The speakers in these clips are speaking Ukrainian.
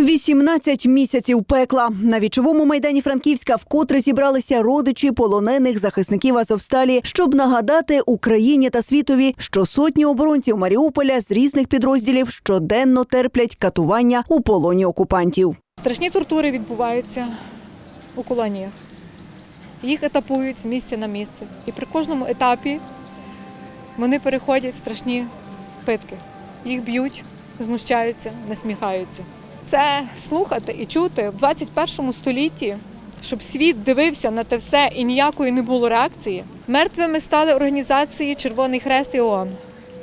18 місяців пекла на вічовому майдані Франківська вкотре зібралися родичі полонених захисників Азовсталі, щоб нагадати Україні та світові, що сотні оборонців Маріуполя з різних підрозділів щоденно терплять катування у полоні окупантів. Страшні тортури відбуваються у колоніях. Їх етапують з місця на місце. І при кожному етапі вони переходять страшні питки. Їх б'ють, знущаються, насміхаються. Це слухати і чути в 21 столітті, щоб світ дивився на те все і ніякої не було реакції. Мертвими стали організації Червоний Хрест і ООН.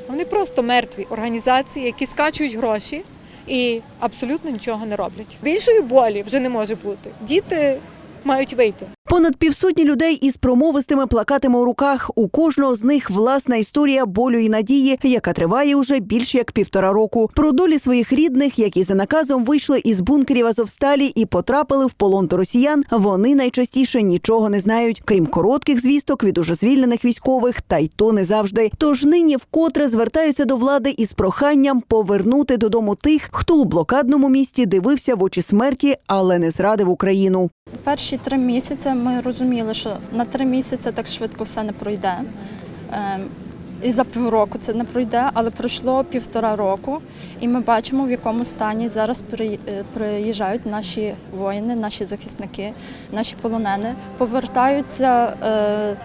Вони просто мертві організації, які скачують гроші і абсолютно нічого не роблять. Більшої болі вже не може бути. Діти мають вийти. Понад півсотні людей із промовистими плакатами у руках. У кожного з них власна історія болю і надії, яка триває уже більше як півтора року. Про долі своїх рідних, які за наказом вийшли із бункерів Азовсталі і потрапили в полон до росіян. Вони найчастіше нічого не знають, крім коротких звісток від уже звільнених військових, та й то не завжди. Тож нині вкотре звертаються до влади із проханням повернути додому тих, хто у блокадному місті дивився в очі смерті, але не зрадив Україну. Перші три місяці ми розуміли, що на три місяці так швидко все не пройде. Ем, І за півроку це не пройде, але пройшло півтора року, і ми бачимо, в якому стані зараз е, приїжджають наші воїни, наші захисники, наші полонени. Повертаються е,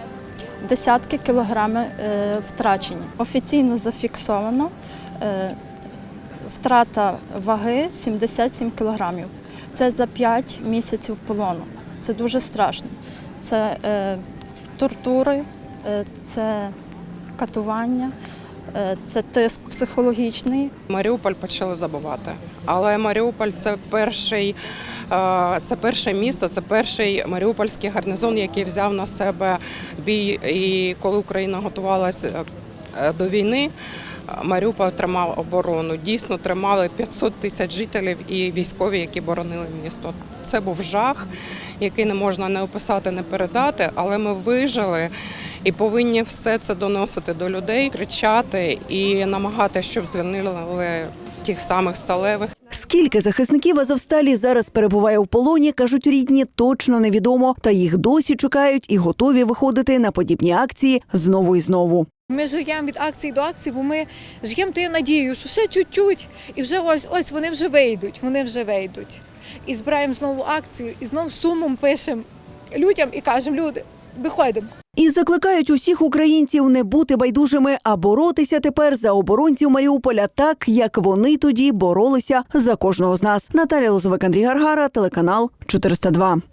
десятки кілограми е, втрачені. Офіційно зафіксовано втрата ваги 77 кілограмів. Це за 5 місяців полону. Це дуже страшно. Це е, тортури, е, це катування, е, це тиск психологічний. Маріуполь почали забувати. Але Маріуполь це перший, е, це перше місто, це перший маріупольський гарнізон, який взяв на себе бій. І коли Україна готувалася е, до війни, Маріуполь тримав оборону. Дійсно тримали 500 тисяч жителів і військові, які боронили місто. Це був жах, який не можна не описати, не передати, але ми вижили. І повинні все це доносити до людей, кричати і намагати, щоб звільнили тих самих сталевих. Скільки захисників Азовсталі зараз перебуває в полоні, кажуть рідні, точно невідомо. Та їх досі чекають і готові виходити на подібні акції знову і знову. Ми живемо від акції до акції, бо ми живемо тією надією, що ще чуть-чуть, і вже ось ось вони вже вийдуть, вони вже вийдуть. І збираємо знову акцію, і знову сумом пишемо людям і кажемо, люди, виходимо. І закликають усіх українців не бути байдужими, а боротися тепер за оборонців Маріуполя так, як вони тоді боролися за кожного з нас. Наталія Лозовик, Андрій Гаргара, телеканал 402.